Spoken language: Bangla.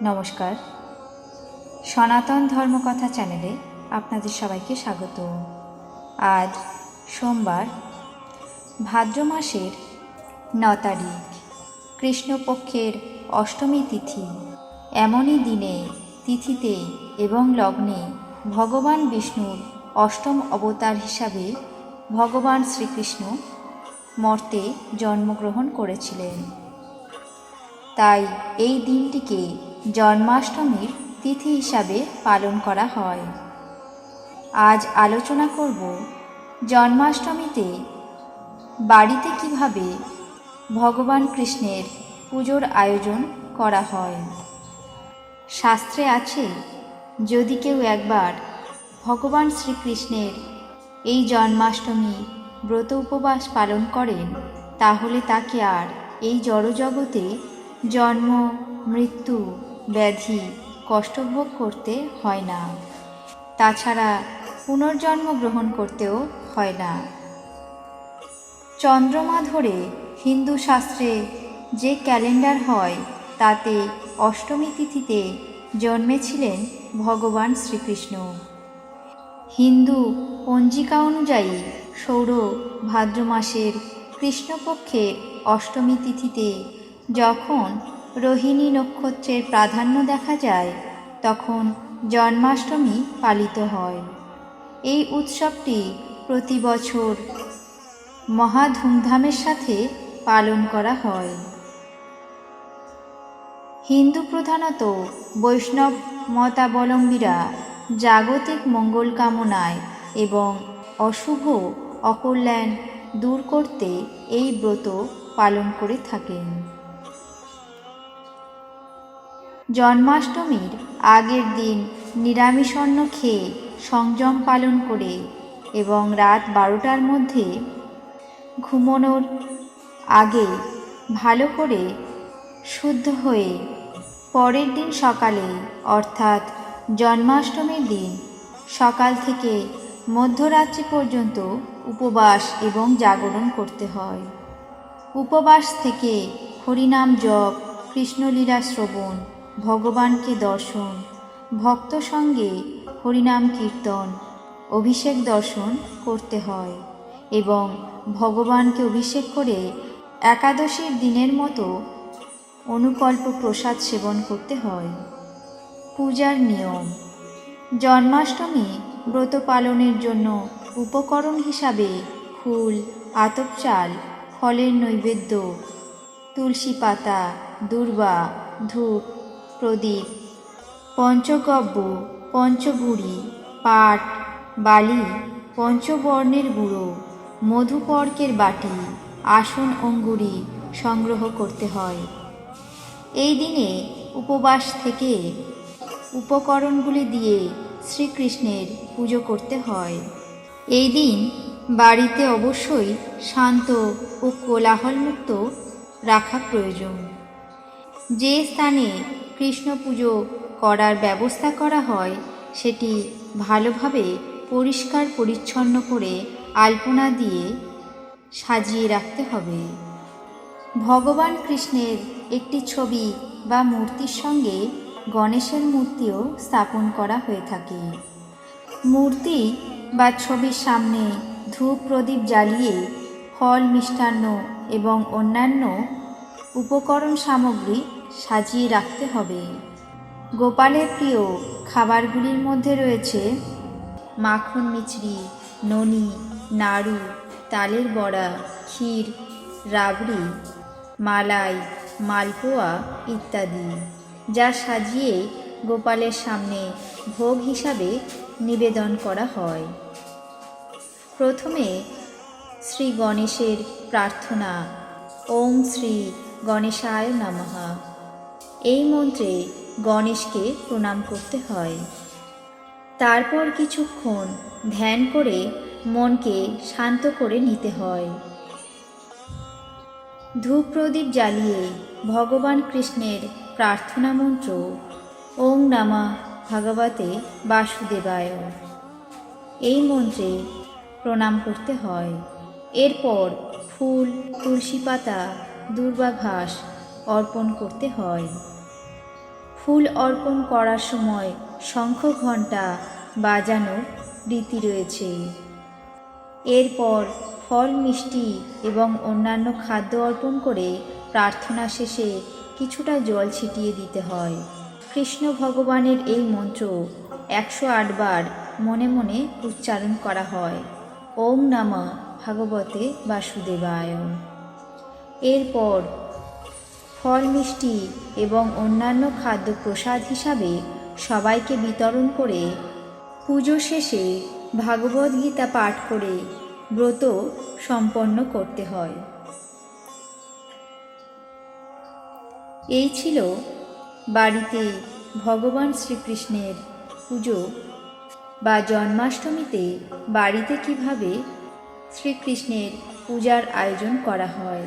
নমস্কার। সনাতন ধর্মকথা চ্যানেলে আপনাদের সবাইকে স্বাগত। আজ সোমবার, ভাদ্র মাসের ন তারিখ, কৃষ্ণপক্ষের অষ্টমী তিথি। এমনই দিনে, তিথিতে এবং লগ্নে ভগবান বিষ্ণুর অষ্টম অবতার হিসাবে ভগবান শ্রীকৃষ্ণ মর্তে জন্মগ্রহণ করেছিলেন। তাই এই দিনটিকে জন্মাষ্টমীর তিথি হিসাবে পালন করা হয়। আজ আলোচনা করব জন্মাষ্টমীতে বাড়িতে কীভাবে ভগবান কৃষ্ণের পুজোর আয়োজন করা হয়। শাস্ত্রে আছে, যদি কেউ একবার ভগবান শ্রীকৃষ্ণের এই জন্মাষ্টমী ব্রত উপবাস পালন করেন, তাহলে তাকে আর এই জড়জগতে জন্ম, মৃত্যু ব্যাধি কষ্টভোগ করতে হয় না। তাছাড়া পুনর্জন্ম গ্রহণ করতেও হয় না। চন্দ্রমা ধরে হিন্দু শাস্ত্রে যে ক্যালেন্ডার হয়, তাতে অষ্টমী তিথিতে জন্মেছিলেন ভগবান শ্রীকৃষ্ণ। হিন্দু পঞ্জিকা অনুযায়ী সৌর ভাদ্র মাসের কৃষ্ণপক্ষের অষ্টমী তিথিতে যখন রোহিণী নক্ষত্রের প্রাধান্য দেখা যায়, তখন জন্মাষ্টমী পালিত হয়। এই উৎসবটি প্রতি বছর মহা ধুমধামের সাথে পালন করা হয়। হিন্দু প্রধানত বৈষ্ণব মতাবলম্বীরা জাগতিক মঙ্গল কামনায় এবং অশুভ অকল্যাণ দূর করতে এই ব্রত পালন করে থাকেন। জন্মাষ্টমীর আগের দিন নিরামিষন্ন খেয়ে সংযম পালন করে এবং রাত বারোটার মধ্যে ঘুমোনোর আগে ভালো করে শুদ্ধ হয়ে পরের দিন সকালে, অর্থাৎ জন্মাষ্টমীর দিন, সকাল থেকে মধ্যরাত্রি পর্যন্ত উপবাস এবং জাগরণ করতে হয়। উপবাস থেকে হরিনাম জপ, কৃষ্ণলীলা শ্রবণ ভগবানকে দর্শন? ভক্ত সঙ্গে হরিনাম কীর্তন, অভিষেক দর্শন করতে হয় এবং ভগবানকে অভিষেক করে একাদশীর দিনের মতো অনুকল্প প্রসাদ সেবন করতে হয়। পূজার নিয়ম, জন্মাষ্টমী ব্রত পালনের জন্য উপকরণ হিসাবে ফুল, আতপ চাল, ফলের নৈবেদ্য, তুলসী পাতা, দূর্বা, ধূপ প্রদীপ, পঞ্চগব্য, পঞ্চগুড়ি, পাট, বালি, পঞ্চবর্ণের গুঁড়ো, মধুপর্কের বাটি, আসন অঙ্গুরি সংগ্রহ করতে হয়। এই দিনে উপবাস থেকে উপকরণগুলি দিয়ে শ্রীকৃষ্ণের পুজো করতে হয়। এই দিন বাড়িতে অবশ্যই শান্ত ও কোলাহলমুক্ত রাখা প্রয়োজন। যে স্থানে কৃষ্ণ পুজো করার ব্যবস্থা করা হয়, সেটি ভালোভাবে পরিষ্কার পরিচ্ছন্ন করে আলপনা দিয়ে সাজিয়ে রাখতে হবে। ভগবান কৃষ্ণের একটি ছবি বা মূর্তির সঙ্গে গণেশের মূর্তিও স্থাপন করা হয়ে থাকে। মূর্তি বা ছবির সামনে ধূপ প্রদীপ জ্বালিয়ে ফল মিষ্টান্ন এবং অন্যান্য উপকরণ সামগ্রী সাজিয়ে রাখতে হবে। গোপালের প্রিয় খাবারগুলির মধ্যে রয়েছে মাখন মিছরি, ননি, নাড়ু, তালের বড়া, ক্ষীর, রাবড়ি, মালাই, মালপোয়া ইত্যাদি, যা সাজিয়ে গোপালের সামনে ভোগ হিসাবে নিবেদন করা হয়। প্রথমে শ্রী গণেশের প্রার্থনা, ওম শ্রী গণেশায় নমঃ। এই মন্ত্রে গণেশকে প্রণাম করতে হয়। তারপর কিছুক্ষণ ধ্যান করে মনকে শান্ত করে নিতে হয়। ধূপ প্রদীপ জ্বালিয়ে ভগবান কৃষ্ণের প্রার্থনা মন্ত্র ওং নামা ভাগবতে বাসুদেবায়। এই মন্ত্রে প্রণাম করতে হয়। এরপর ফুল, তুলসী পাতা দুর্বা ঘাস অর্পণ করতে হয়। ফুল অর্পণ করার সময় শঙ্খ ঘণ্টা বাজানোর রীতি রয়েছে। এরপর ফল, মিষ্টি এবং অন্যান্য খাদ্য অর্পণ করে প্রার্থনা শেষে কিছুটা জল ছিটিয়ে দিতে হয়। কৃষ্ণ ভগবানের এই মন্ত্র একশো আটবার মনে মনে উচ্চারণ করা হয়। ওম নামা ভাগবতে বাসুদেবায়। এরপর ফল মিষ্টি এবং অন্যান্য খাদ্য প্রসাদ হিসাবে সবাইকে বিতরণ করে পুজো শেষে ভাগবত গীতা পাঠ করে ব্রত সম্পন্ন করতে হয়। এই ছিল বাড়িতে ভগবান শ্রীকৃষ্ণের পুজো বা জন্মাষ্টমীতে বাড়িতে কীভাবে শ্রীকৃষ্ণের পূজার আয়োজন করা হয়।